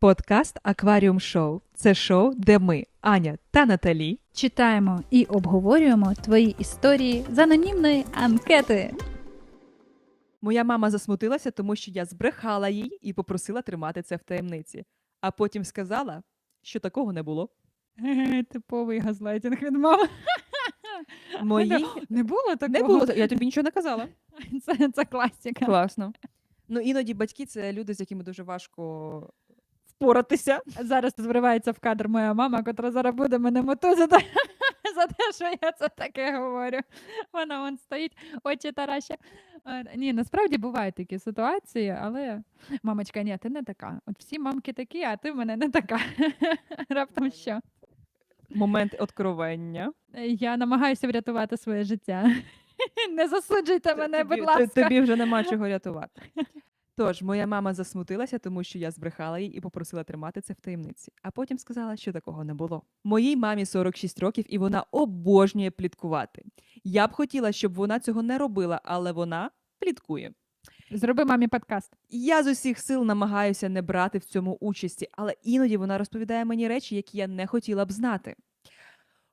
Подкаст Акваріум Шоу це шоу, де ми, Аня та Наталі, Читаємо і обговорюємо твої історії з анонімної анкети. Моя мама засмутилася, тому що я збрехала їй і попросила тримати це в таємниці. А потім сказала, що такого не було. Типовий газлайтинг від мами. Мої Не було такого. не було. Я тобі нічого не казала. Це, це класика. Класно. Ну іноді батьки це люди, з якими дуже важко впоратися. Зараз вривається в кадр моя мама, котра зараз буде мене мотузити за те, що я це таке говорю. Вона вон стоїть, очі тараща. Е, Ні, насправді бувають такі ситуації, але мамочка, ні, ти не така. От всі мамки такі, а ти в мене не така. Раптом що? Момент откровення. Я намагаюся врятувати своє життя. Не засуджуйте мене, будь ласка. Тобі вже нема чого рятувати. Тож, моя мама засмутилася, тому що я збрехала їй і попросила тримати це в таємниці. А потім сказала, що такого не було. Моїй мамі 46 років, і вона обожнює пліткувати. Я б хотіла, щоб вона цього не робила, але вона пліткує. Зроби мамі подкаст. Я з усіх сил намагаюся не брати в цьому участі, але іноді вона розповідає мені речі, які я не хотіла б знати.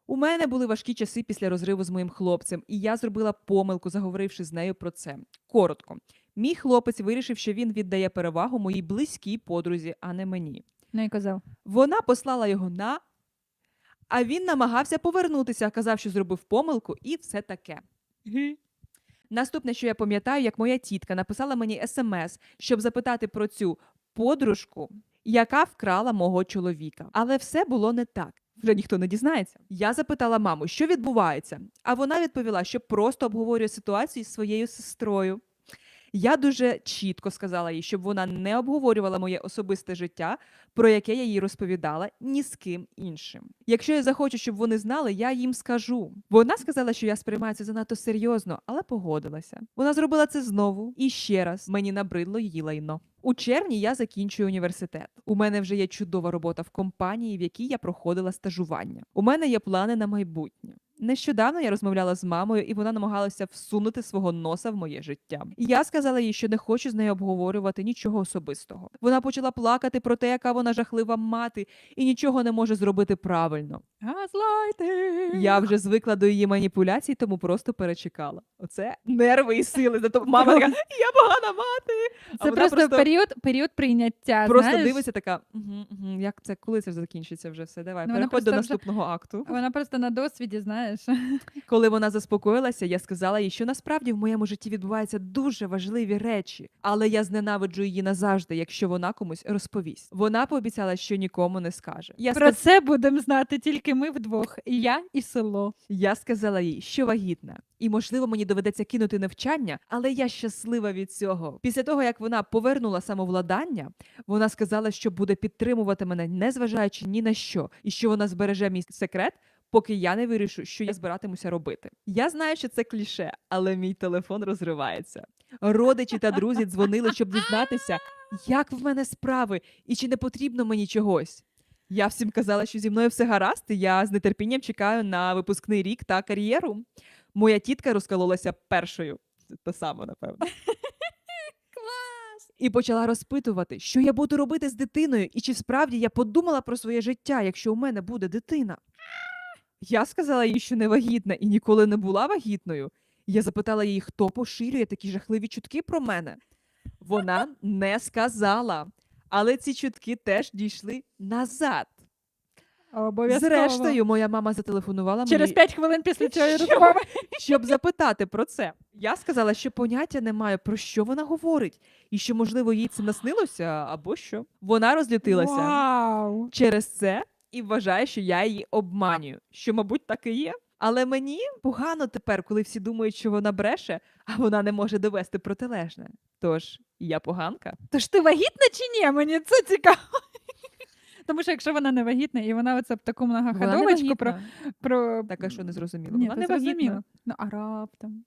У мене були важкі часи після розриву з моїм хлопцем, і я зробила помилку, заговоривши з нею про це. Коротко, мій хлопець вирішив, що він віддає перевагу моїй близькій подрузі, а не мені. Ну і казав. Вона послала його на, а він намагався повернутися, казав, що зробив помилку, і все таке. Наступне, що я пам'ятаю, як моя тітка написала мені смс, щоб запитати про цю подружку, яка вкрала мого чоловіка. Але все було не так. Вже ніхто не дізнається. Я запитала маму, що відбувається, а вона відповіла, що просто обговорює ситуацію з своєю сестрою. Я дуже чітко сказала їй, щоб вона не обговорювала моє особисте життя, про яке я їй розповідала ні з ким іншим. Якщо я захочу, щоб вони знали, я їм скажу. Вона сказала, що я сприймаю це занадто серйозно, але погодилася. Вона зробила це знову і ще раз. Мені набридло її лайно. У червні я закінчую університет. У мене вже є чудова робота в компанії, в якій я проходила стажування. У мене є плани на майбутнє. Нещодавно я розмовляла з мамою, і вона намагалася всунути свого носа в моє життя. Я сказала їй, що не хочу з нею обговорювати нічого особистого. Вона почала плакати про те, яка вона жахлива мати, і нічого не може зробити правильно. Газлайтинг. Я вже звикла до її маніпуляцій, тому просто перечекала. Оце нерви і сили. Зато мама така, я погана мати. А Це вона просто, просто- період, період прийняття. Просто знаєш? дивиться така, угу, угу, як це, коли це закінчиться вже все. Давай, Ну, вона переходь до просто вже- наступного акту. Вона просто на досвіді, знаєш. Коли вона заспокоїлася, я сказала їй, що насправді в моєму житті відбуваються дуже важливі речі, але я зненавиджу її назавжди, якщо вона комусь розповість. Вона пообіцяла, що нікому не скаже. Я, Про сказ... це будемо знати тільки ми вдвох. І я, і село. я сказала їй, що вагітна. І, можливо, мені доведеться кинути навчання, але я щаслива від цього. Після того, як вона повернула самовладання, вона сказала, що буде підтримувати мене, незважаючи ні на що, і що вона збереже мій секрет, поки я не вирішу, що я збиратимуся робити. Я знаю, що це кліше, але мій телефон розривається. Родичі та друзі дзвонили, щоб дізнатися, як в мене справи і чи не потрібно мені чогось. Я всім казала, що зі мною все гаразд, і я з нетерпінням чекаю на випускний рік та кар'єру. Моя тітка розкололася першою. Це те саме, напевно. І почала розпитувати, що я буду робити з дитиною, і чи справді я подумала про своє життя, якщо у мене буде дитина. Я сказала їй, що не вагітна і ніколи не була вагітною. Я запитала її, хто поширює такі жахливі чутки про мене. Вона не сказала. Але ці чутки теж дійшли назад. Обов'язково. Зрештою, моя мама зателефонувала Через мені, 5 хвилин після цієї розмови. щоб запитати про це. Я сказала, що поняття не маю, про що вона говорить, і що, можливо, їй це наснилося або що. Вона розлютилася Вау! через це і вважає, що я її обманюю, що, мабуть, так і є. Але мені погано тепер, коли всі думають, що вона бреше, а вона не може довести протилежне. Тож я поганка. Тож ти вагітна чи ні? Мені це цікаво. Тому що якщо вона не вагітна, і вона оце б таку многоходовочку про, про... Так, а що не зрозуміло? Ні, вона не вагітна. зрозуміло. Ну, а раптом.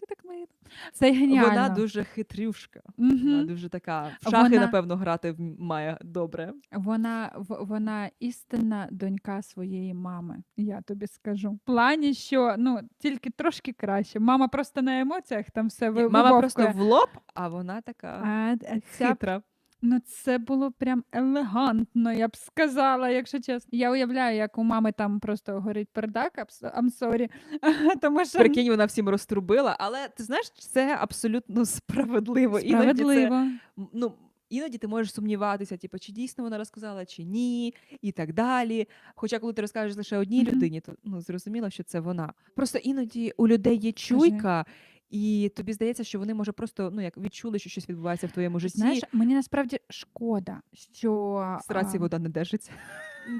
Ти так мило. Це геніально. Вона дуже хитрюшка. Вона дуже така. В шахи, Вона- напевно, грати вм- має добре. Вона, в- вона істинна донька своєї мами, я тобі скажу. В плані, що ну тільки трошки краще. Мама просто на емоціях там все ви- Мама вибовкує. просто в лоб, а вона така а, а ця, хитра. Ну, це було прям елегантно, я б сказала, якщо чесно. Я уявляю, як у мами там просто горить пердак, абс- I'm sorry. Тому що Прикинь, вона всім розтрубила, але ти знаєш, це абсолютно справедливо. Іноді це справедливо. ну, іноді ти можеш сумніватися, типу, чи дійсно вона розказала, чи ні, і так далі. Хоча, коли ти розкажеш лише одній Мгм. людині, то ну зрозуміло, що це вона. Просто іноді у людей є чуйка, і тобі здається, що вони може просто ну як відчули, що щось відбувається в твоєму житті. Знаєш, мені насправді шкода, що сраці вода не держиться.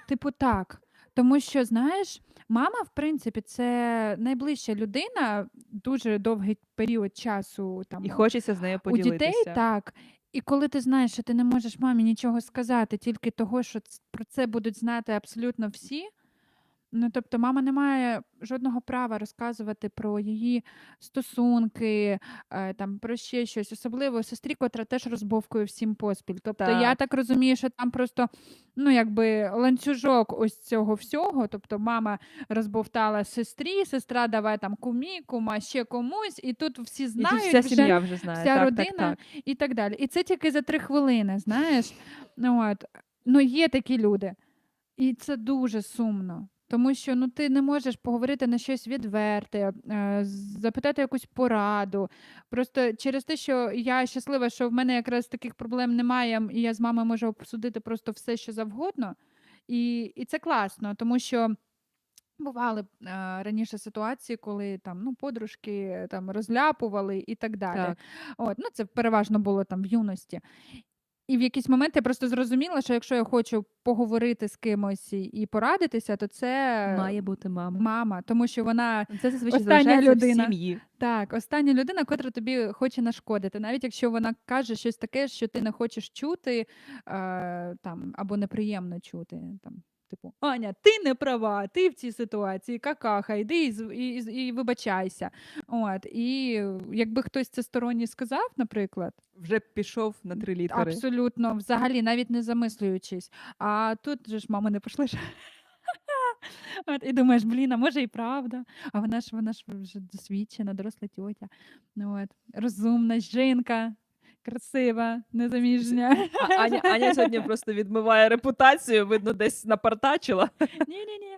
Типу, так. Тому що, знаєш, мама, в принципі, це найближча людина дуже довгий період часу там І хочеться з нею у дітей, так. І коли ти знаєш, що ти не можеш мамі нічого сказати, тільки того, що про це будуть знати абсолютно всі. Ну, тобто, мама не має жодного права розказувати про її стосунки, е, там про ще щось, особливо сестрі, котра теж розбовкує всім поспіль. Тобто, я Так. так розумію, що там просто ну, якби ланцюжок ось цього всього. Тобто, мама розбовтала сестрі, сестра давай там кумі, кума ще комусь, і тут всі І тут знають вся вже сім'я вже знає. вся так, родина так, так. і так далі. І це тільки за три хвилини, знаєш. Ну, от. ну є такі люди. І це дуже сумно. Тому що ну, ти не можеш поговорити на щось відверте, е, запитати якусь пораду. Просто через те, що я щаслива, що в мене якраз таких проблем немає, і я з мамою можу обсудити просто все, що завгодно. І, і це класно, тому що бували е, раніше ситуації, коли там ну, подружки е, там розляпували і так далі. Так. От, ну, це переважно було там в юності. І в якийсь момент я просто зрозуміла, що якщо я хочу поговорити з кимось і- порадитися, то це Має бути мама. мама, тому що вона Це зазвичай остання людина. в сім'ї. так, остання людина, котра тобі хоче нашкодити, навіть якщо вона каже щось таке, що ти не хочеш чути, е, там або неприємно чути. Там, типу, Аня, ти не права, ти в цій ситуації, какаха, йди і, і, і, вибачайся. От, і якби хтось це сторонній сказав, наприклад. Вже пішов на три літери. Абсолютно, взагалі, навіть не замислюючись. А тут же ж мама не пошлиш. От, і думаєш, блін, а може і правда. А вона ж вона ж вже досвідчена, доросла тьотя. От, розумна жінка, красива, незаміжня. А Аня, Аня сьогодні просто відмиває репутацію, видно, десь напартачила. Ні, ні, ні,